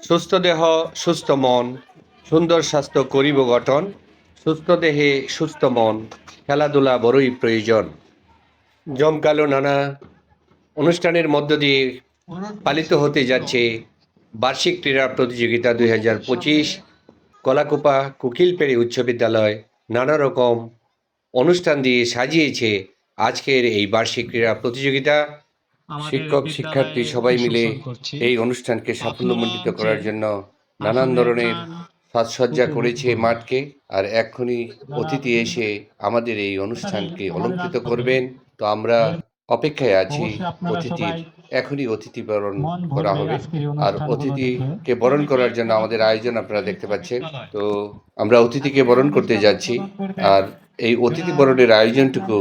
সুস্থ দেহ, সুস্থ মন, সুন্দর স্বাস্থ্য করিব গঠন, সুস্থ দেহে সুস্থ মন, খেলাধুলা বড়ই প্রয়োজন। জমকালো নানা অনুষ্ঠানের মধ্য দিয়ে পালিত হতে যাচ্ছে বার্ষিক ক্রীড়া প্রতিযোগিতা দুই হাজার পঁচিশ, কলাকুপা, কুকিলপেড়ি উচ্চ বিদ্যালয়, নানা রকম অনুষ্ঠান দিয়ে সাজিয়েছে আজকের এই বার্ষিক ক্রীড়া প্রতিযোগিতা। শিক্ষক শিক্ষার্থী সবাই মিলে এই অনুষ্ঠানকে সাফল্যমণ্ডিত করার জন্য নানান ধরনের সাজসজ্জা করেছে মাঠকে আর এক্ষুনি অতিথি এসে আমাদের এই অনুষ্ঠানকে অলঙ্কৃত করবেন। তো আমরা অপেক্ষায় আছি অতিথির এখনই অতিথি বরণ করা হবে। আর অতিথিকে বরণ করার জন্য আমাদের আয়োজন আপনারা দেখতে পাচ্ছেন। তো আমরা অতিথিকে বরণ করতে যাচ্ছি। আর এই অতিথি বরণের আয়োজনটুকু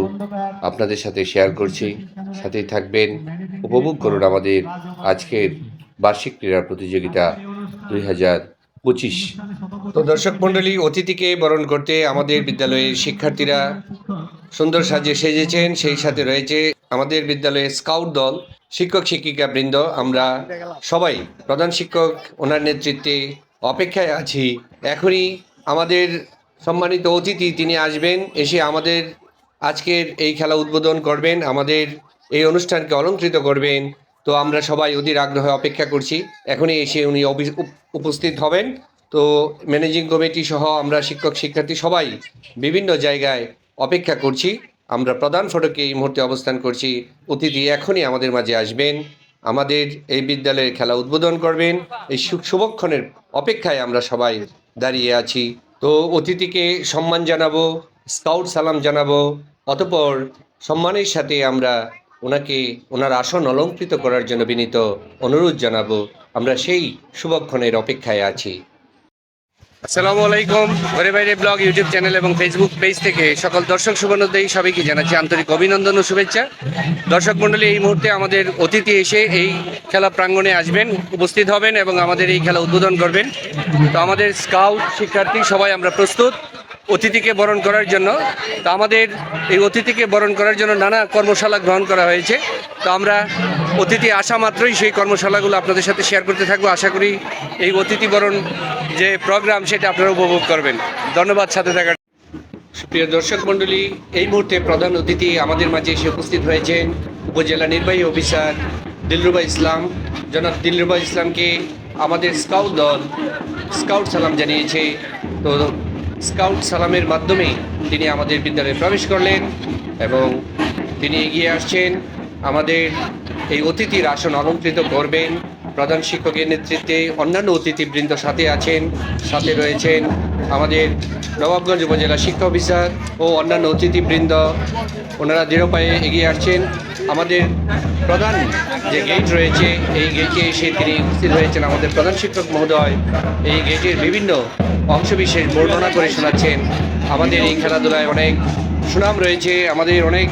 আপনাদের সাথে শেয়ার করছি। সাথেই থাকবেন। উপভোগ করুন আমাদের আজকের বার্ষিক ক্রীড়া প্রতিযোগিতা দুই হাজার পঁচিশ। তো দর্শক মণ্ডলী, অতিথিকে বরণ করতে আমাদের বিদ্যালয়ের শিক্ষার্থীরা সুন্দর সাজে সেজেছেন, সেই সাথে রয়েছে আমাদের বিদ্যালয়ের স্কাউট দল, শিক্ষক শিক্ষিকা বৃন্দ। আমরা সবাই প্রধান শিক্ষক, ওনার নেতৃত্বে অপেক্ষায় আছি। এখনই আমাদের সম্মানিত অতিথি তিনি আসবেন, এসে আমাদের আজকের এই খেলা উদ্বোধন করবেন, আমাদের এই অনুষ্ঠানকে অলঙ্কৃত করবেন। তো আমরা সবাই অধীর আগ্রহে অপেক্ষা করছি, এখনই এসে উনি উপস্থিত হবেন। তো ম্যানেজিং কমিটি সহ আমরা শিক্ষক শিক্ষার্থী সবাই বিভিন্ন জায়গায় অপেক্ষা করছি। আমরা প্রধান ফটকে এই মুহূর্তে অবস্থান করছি। অতিথি এখনই আমাদের মাঝে আসবেন, আমাদের এই বিদ্যালয়ের খেলা উদ্বোধন করবেন। এই শুভক্ষণের অপেক্ষায় আমরা সবাই দাঁড়িয়ে আছি। তো অতিথিকে সম্মান জানাব, স্কাউট সালাম জানাব, অতপর সম্মানের সাথে আমরা ওনাকে, ওনার আসন অলঙ্কৃত করার জন্য বিনীত অনুরোধ জানাব। আমরা সেই শুভক্ষণের অপেক্ষায় আছি। আসসালামু আলাইকুম। ঘরে বাইরে ব্লগ, ইউটিউব চ্যানেল এবং ফেসবুক পেজ থেকে সকল দর্শক শুভনোদয়ী সবাইকে জানাচ্ছি আন্তরিক অভিনন্দন ও শুভেচ্ছা। দর্শক মণ্ডলী, এই মুহূর্তে আমাদের অতিথি এসে এই খেলা প্রাঙ্গণে আসবেন, উপস্থিত হবেন এবং আমাদের এই খেলা উদ্বোধন করবেন। তো আমাদের স্কাউট শিক্ষার্থী সবাই আমরা প্রস্তুত। অতিথিকে বরণ করার জন্য। তো আমাদের এই অতিথিকে বরণ করার জন্য নানা কর্মশালা গ্রহণ করা হয়েছে। তো আমরা অতিথি আসা মাত্রই সেই কর্মশালাগুলো আপনাদের সাথে শেয়ার করতে থাকব। আশা করি এই অতিথি বরণ যে প্রোগ্রাম সেটা আপনারা উপভোগ করবেন। ধন্যবাদ সাথে থাকার। সুপ্রিয় দর্শক মণ্ডলী, এই মুহূর্তে প্রধান অতিথি আমাদের মাঝে এসে উপস্থিত হয়েছেন উপজেলা নির্বাহী অফিসার দিলরুবা ইসলাম। জনাব দিলরুবা ইসলামকে আমাদের স্কাউট দল স্কাউট সালাম জানিয়েছে। তো স্কাউট সালামের মাধ্যমে তিনি আমাদের বিদ্যালয়ে প্রবেশ করলেন এবং তিনি এগিয়ে আসছেন। আমাদের এই অতিথির আসন অলঙ্কৃত করবেন। প্রধান শিক্ষকের নেতৃত্বে অন্যান্য অতিথিবৃন্দ সাথে আছেন, সাথে রয়েছেন আমাদের নবাবগঞ্জ উপজেলা শিক্ষা অফিসার ও অন্যান্য অতিথিবৃন্দ। ওনারা দৃঢ় পায়ে এগিয়ে আসছেন। আমাদের প্রধান যে গেট রয়েছে, এই গেটে এসে তিনি উপস্থিত হয়েছেন আমাদের প্রধান শিক্ষক মহোদয়। এই গেটের বিভিন্ন অংশবিশেষ বর্ণনা করে শোনাচ্ছেন। আমাদের এই খেলাধুলায় অনেক সুনাম রয়েছে, আমাদের অনেক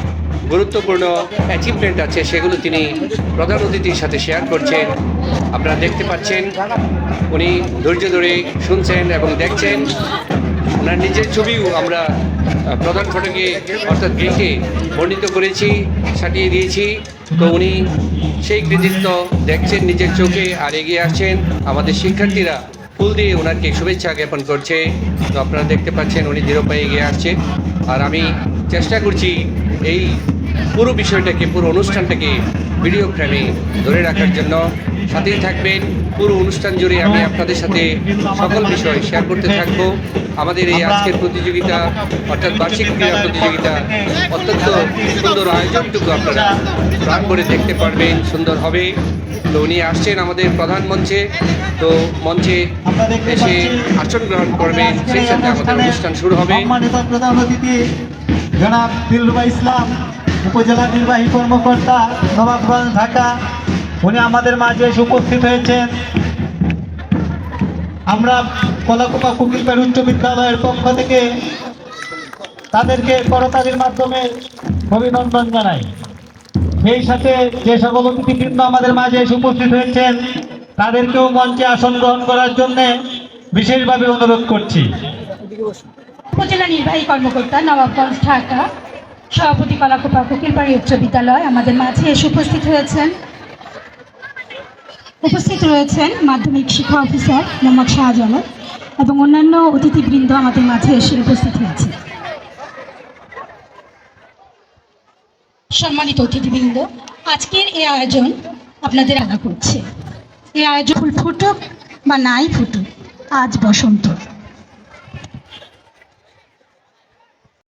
গুরুত্বপূর্ণ অ্যাচিভমেন্ট আছে, সেগুলো তিনি প্রধান অতিথির সাথে শেয়ার করছেন। আপনারা দেখতে পাচ্ছেন, উনি ধৈর্য ধরে শুনছেন এবং দেখছেন। ওনার নিজের ছবিও আমরা প্রধান ফটকে অর্থাৎ গেটে বর্ণিত করেছি সাটিয়ে দিয়েছি। তো উনি সেই কৃতিত্ব দেখছেন নিজের চোখে আর এগিয়ে আসছেন। আমাদের শিক্ষার্থীরা ফুল দিয়ে ওনাকে শুভেচ্ছা জ্ঞাপন করছে। তো আপনারা দেখতে পাচ্ছেন, উনি দৃঢ় পায়ে এগিয়ে আসছে। আর আমি চেষ্টা করছি এই পুরো বিষয়টাকে, পুরো অনুষ্ঠানটাকে ভিডিও ফ্রেমে ধরে রাখার জন্য। সাথেই থাকবেন। পুরো অনুষ্ঠান জুড়ে আমি আপনাদের সাথে সকল বিষয় শেয়ার করতে থাকব। আমাদের এই আজকের প্রতিযোগিতা, অর্থাৎ বার্ষিক ক্রীড়া প্রতিযোগিতা, অত্যন্ত সুন্দর আয়োজনটুকু আপনারা প্রাণ করে দেখতে পারবেন। সুন্দর হবে। তো উনি আসছেন আমাদের প্রধান মঞ্চে। তো মঞ্চে এসে আসন গ্রহণ করবেন। সেই সাথে আমাদের অনুষ্ঠান শুরু হবে। জনাব দিলরুবা ইসলাম, উপজেলা নির্বাহী কর্মকর্তা, নবাবগঞ্জ, ঢাকা। উনি আমাদের মাঝে এসে উপস্থিত হয়েছেন। আমরা কলাকুপা কুকিলপাড় উচ্চ বিদ্যালয়ের পক্ষ থেকে তাদেরকে করতালির মাধ্যমে অভিনন্দন জানাই। সেই সাথে যে সকল অতিথিবৃন্দ আমাদের মাঝে এসে উপস্থিত হয়েছেন, তাদেরকেও মঞ্চে আসন গ্রহণ করার জন্য বিশেষভাবে অনুরোধ করছি। উপজেলা নির্বাহী কর্মকর্তা নবাবগঞ্জ ঢাকা সভাপতি কলাকুপা কোকিলবাড়ি উচ্চ বিদ্যালয় আমাদের মাঝে এসে উপস্থিত হয়েছেন। উপস্থিত রয়েছেন মাধ্যমিক শিক্ষা অফিসার মোহাম্মদ শাহজালাল এবং অন্যান্য অতিথিবৃন্দ আমাদের মাঝে এসে উপস্থিত হয়েছে। সম্মানিত অতিথিবৃন্দ, আজকের এই আয়োজন আপনাদের আনা করছে। এই আয়োজন ফুল ফুটুক বা নাই ফুটুক, আজ বসন্ত।